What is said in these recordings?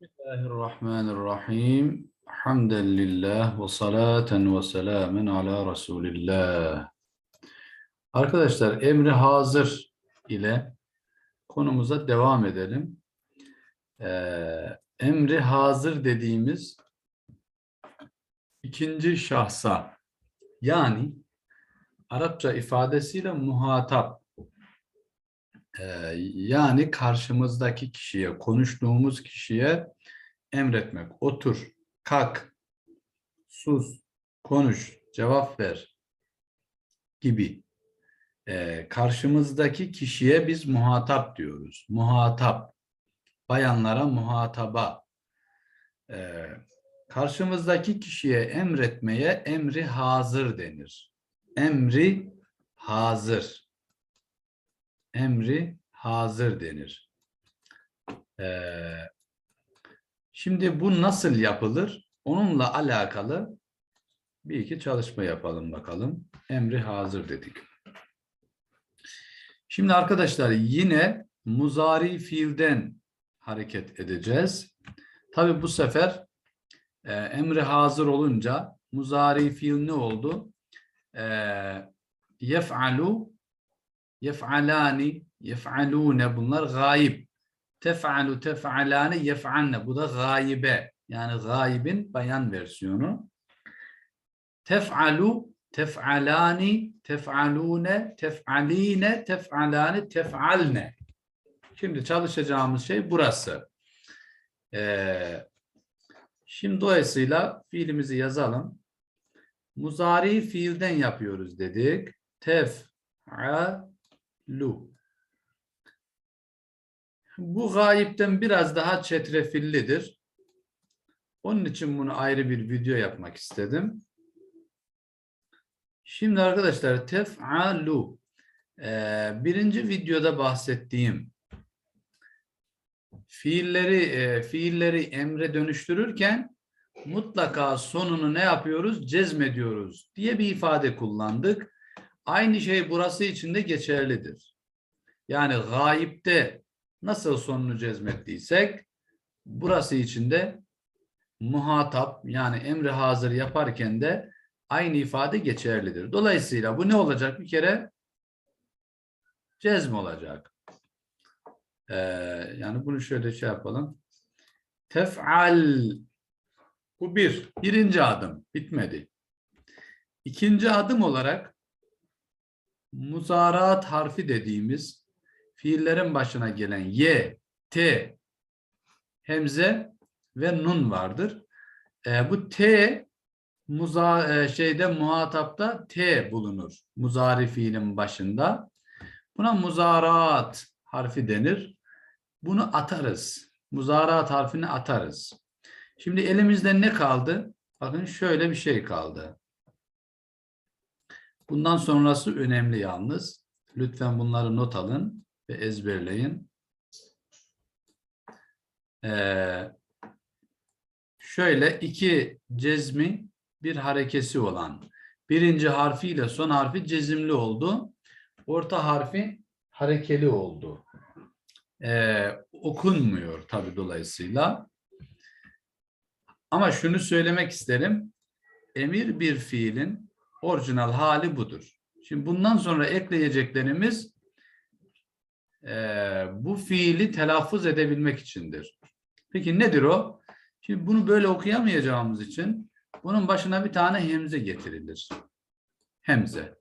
Bismillahirrahmanirrahim. Hamden lillah ve salaten ve selamen ala Resulillah. Arkadaşlar emri hazır ile konumuza devam edelim. Ee, emri hazır dediğimiz ikinci şahsa yani Arapça ifadesiyle muhatap yani karşımızdaki kişiye, konuştuğumuz kişiye emretmek. Otur, kalk, sus, konuş, cevap ver gibi. Ee, karşımızdaki kişiye biz muhatap diyoruz. Muhatap. Bayanlara muhataba. Ee, karşımızdaki kişiye emretmeye emri hazır denir. Emri hazır emri hazır denir. Ee, şimdi bu nasıl yapılır? Onunla alakalı bir iki çalışma yapalım bakalım. Emri hazır dedik. Şimdi arkadaşlar yine muzari fiilden hareket edeceğiz. Tabi bu sefer e, emri hazır olunca muzari fiil ne oldu? E, yef'alu yef'alani, yef'alune bunlar gayib. Tef'alu, tef'alane, yef'alne. Bu da gaybe. Yani gaybin bayan versiyonu. Tef'alu, tef'alani, tef'alune, tef'aline, tef'alane, tef'alne. Şimdi çalışacağımız şey burası. Ee, şimdi dolayısıyla fiilimizi yazalım. Muzari fiilden yapıyoruz dedik. Tef'a lu. Bu gayipten biraz daha çetrefillidir. Onun için bunu ayrı bir video yapmak istedim. Şimdi arkadaşlar tef'alu ee, birinci videoda bahsettiğim fiilleri e, fiilleri emre dönüştürürken mutlaka sonunu ne yapıyoruz? Cezmediyoruz diye bir ifade kullandık. Aynı şey burası için de geçerlidir. Yani gayipte nasıl sonunu cezmettiysek burası için de muhatap yani emri hazır yaparken de aynı ifade geçerlidir. Dolayısıyla bu ne olacak? Bir kere cezm olacak. Ee, yani bunu şöyle şey yapalım. Tef'al bu bir. Birinci adım. Bitmedi. İkinci adım olarak muzarat harfi dediğimiz fiillerin başına gelen y, t, hemze ve nun vardır. E, bu t muza, e, şeyde muhatapta t bulunur. Muzari fiilin başında. Buna muzarat harfi denir. Bunu atarız. Muzarat harfini atarız. Şimdi elimizde ne kaldı? Bakın şöyle bir şey kaldı. Bundan sonrası önemli yalnız. Lütfen bunları not alın ve ezberleyin. Ee, şöyle iki cezmi bir harekesi olan birinci harfiyle son harfi cezimli oldu. Orta harfi harekeli oldu. Ee, okunmuyor tabi dolayısıyla. Ama şunu söylemek isterim. Emir bir fiilin orijinal hali budur. Şimdi bundan sonra ekleyeceklerimiz e, bu fiili telaffuz edebilmek içindir. Peki nedir o? Şimdi bunu böyle okuyamayacağımız için bunun başına bir tane hemze getirilir. Hemze.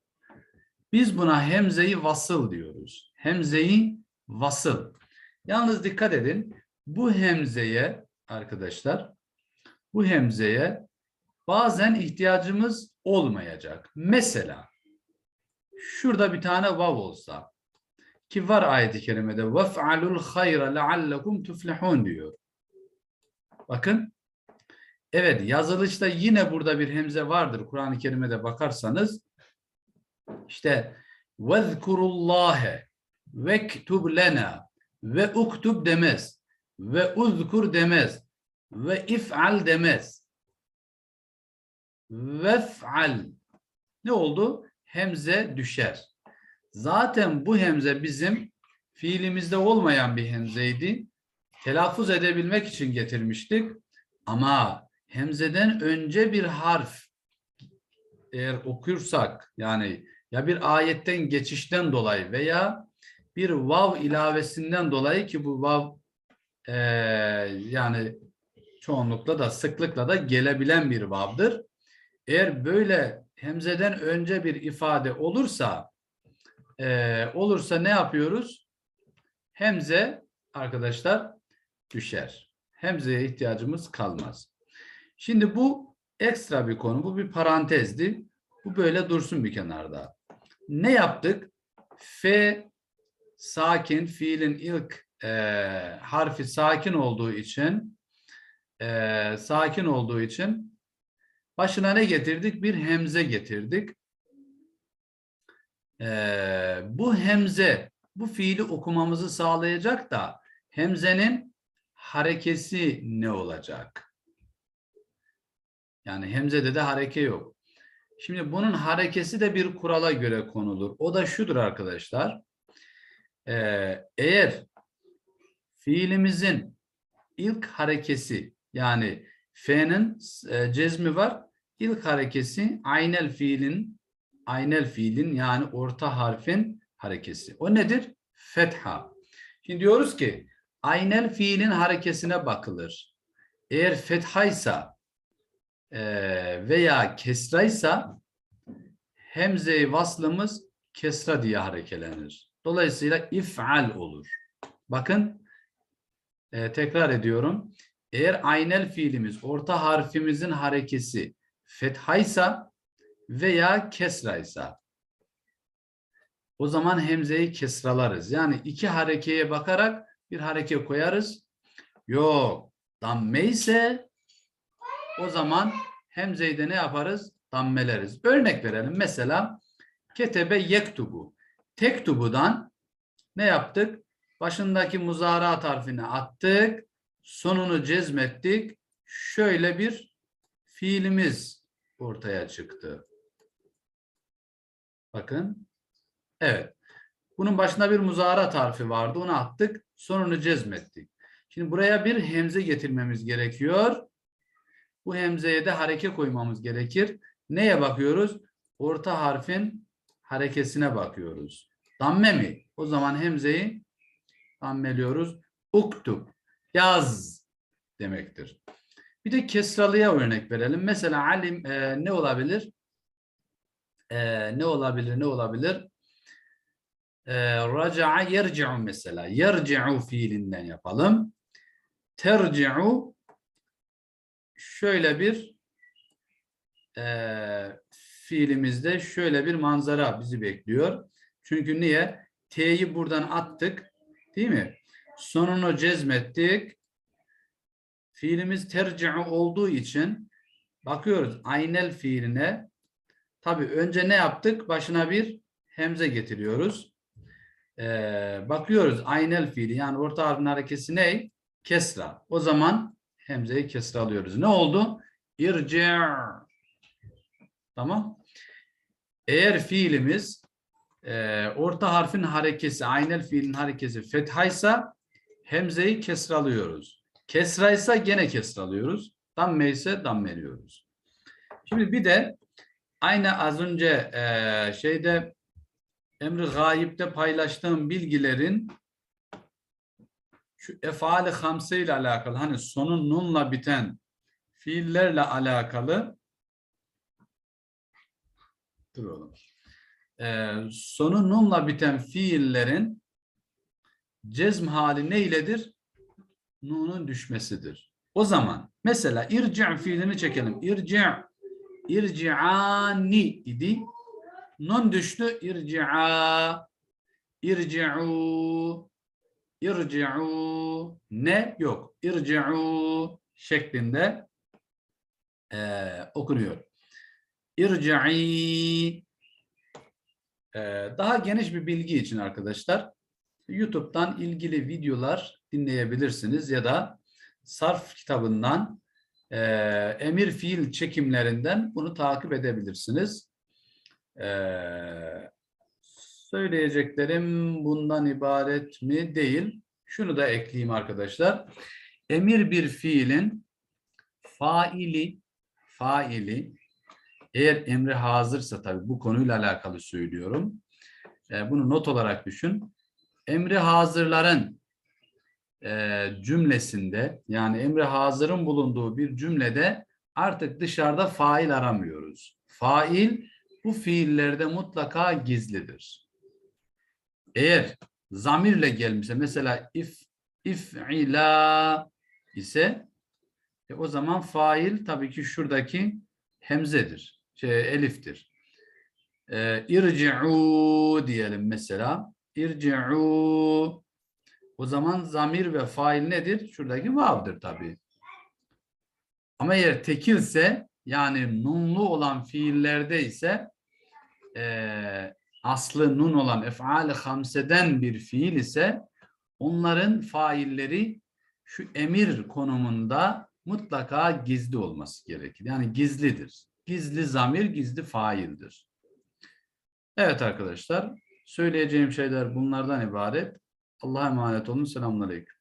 Biz buna hemzeyi vasıl diyoruz. Hemzeyi vasıl. Yalnız dikkat edin. Bu hemzeye arkadaşlar bu hemzeye bazen ihtiyacımız olmayacak. Mesela şurada bir tane vav olsa ki var ayet-i kerimede وَفْعَلُوا الْخَيْرَ لَعَلَّكُمْ تُفْلِحُونَ diyor. Bakın evet yazılışta yine burada bir hemze vardır. Kur'an-ı Kerim'e bakarsanız işte وَذْكُرُ اللّٰهَ وَكْتُبْ لَنَا ve uktub demez ve uzkur demez ve if'al demez vef'al ne oldu? Hemze düşer. Zaten bu hemze bizim fiilimizde olmayan bir hemzeydi. telaffuz edebilmek için getirmiştik. Ama hemzeden önce bir harf eğer okursak yani ya bir ayetten geçişten dolayı veya bir vav ilavesinden dolayı ki bu vav eee, yani çoğunlukla da sıklıkla da gelebilen bir vav'dır. Eğer böyle hemzeden önce bir ifade olursa eee, olursa ne yapıyoruz? Hemze arkadaşlar düşer. Hemzeye ihtiyacımız kalmaz. Şimdi bu ekstra bir konu. Bu bir parantezdi. Bu böyle dursun bir kenarda. Ne yaptık? F sakin fiilin ilk eee, harfi sakin olduğu için eee, sakin olduğu için başına ne getirdik? Bir hemze getirdik. Eee, bu hemze bu fiili okumamızı sağlayacak da hemzenin harekesi ne olacak? Yani hemzede de hareke yok. Şimdi bunun harekesi de bir kurala göre konulur. O da şudur arkadaşlar. Ee, eğer fiilimizin ilk harekesi yani F'nin e, cezmi var. İlk harekesi aynel fiilin aynel fiilin yani orta harfin harekesi. O nedir? Fetha. Şimdi diyoruz ki aynel fiilin harekesine bakılır. Eğer fethaysa e, veya kesraysa hemze-i vaslımız kesra diye harekelenir. Dolayısıyla if'al olur. Bakın e, tekrar ediyorum. Eğer aynel fiilimiz orta harfimizin harekesi fethaysa veya kesraysa o zaman hemzeyi kesralarız. Yani iki harekeye bakarak bir hareke koyarız. Yok. Damme ise o zaman hemzeyi de ne yaparız? Dammeleriz. Örnek verelim. Mesela ketebe yektubu. Tektubudan ne yaptık? Başındaki muzara harfini attık. Sonunu cezmettik. Şöyle bir fiilimiz ortaya çıktı. Bakın. Evet. Bunun başında bir muzara harfi vardı. Onu attık. Sonunu cezmettik. Şimdi buraya bir hemze getirmemiz gerekiyor. Bu hemzeye de hareke koymamız gerekir. Neye bakıyoruz? Orta harfin harekesine bakıyoruz. Damme mi? O zaman hemzeyi dammeliyoruz. Uktub. Yaz demektir. Bir de kesralıya örnek verelim. Mesela alim e, ne olabilir? E, ne olabilir? Ne olabilir? E, raca'a yerci'u mesela. Yerci'u fiilinden yapalım. Terci'u şöyle bir e, fiilimizde şöyle bir manzara bizi bekliyor. Çünkü niye? T'yi buradan attık. Değil mi? Sonunu cezmettik. Fiilimiz terci'u olduğu için bakıyoruz aynel fiiline. Tabii önce ne yaptık? Başına bir hemze getiriyoruz. Ee, bakıyoruz aynel fiili yani orta harfin harekesi ne? Kesra. O zaman hemzeyi kesra alıyoruz. Ne oldu? İrci' Tamam. Eğer fiilimiz e, orta harfin harekesi, aynel fiilin harekesi fethaysa hemzeyi kesralıyoruz. Kesraysa gene kesralıyoruz. Damme ise dammeliyoruz. Şimdi bir de aynı az önce e, şeyde emri gayipte paylaştığım bilgilerin şu efali hamse ile alakalı hani sonu nunla biten fiillerle alakalı dur oğlum. Ee, sonu nunla biten fiillerin cezm hali ne iledir? Nunun düşmesidir. O zaman mesela irci' fiilini çekelim. İrci' irci'ani idi. Nun düştü. İrci'a irci'u irci'u ne yok. İrci'u şeklinde e, okunuyor. İrci'i e, daha geniş bir bilgi için arkadaşlar YouTube'dan ilgili videolar dinleyebilirsiniz ya da sarf kitabından e, emir fiil çekimlerinden bunu takip edebilirsiniz. E, söyleyeceklerim bundan ibaret mi? Değil. şunu da ekleyeyim arkadaşlar. Emir bir fiilin faili faili eğer emri hazırsa tabii bu konuyla alakalı söylüyorum. E, bunu not olarak düşün. Emri hazırların e, cümlesinde yani emri hazırın bulunduğu bir cümlede artık dışarıda fail aramıyoruz. Fail bu fiillerde mutlaka gizlidir. Eğer zamirle gelmişse mesela if if'ila ise e, o zaman fail tabii ki şuradaki hemzedir. Şey, eliftir. E, irci'u diyelim mesela. İrci'u o zaman zamir ve fail nedir? Şuradaki vav'dır tabii. Ama eğer tekilse yani nunlu olan fiillerde ise eee, aslı nun olan ef'al-i hamseden bir fiil ise onların failleri şu emir konumunda mutlaka gizli olması gerekir. Yani gizlidir. Gizli zamir, gizli faildir. Evet arkadaşlar, söyleyeceğim şeyler bunlardan ibaret. Allah'a emanet olun. Selamünaleyküm.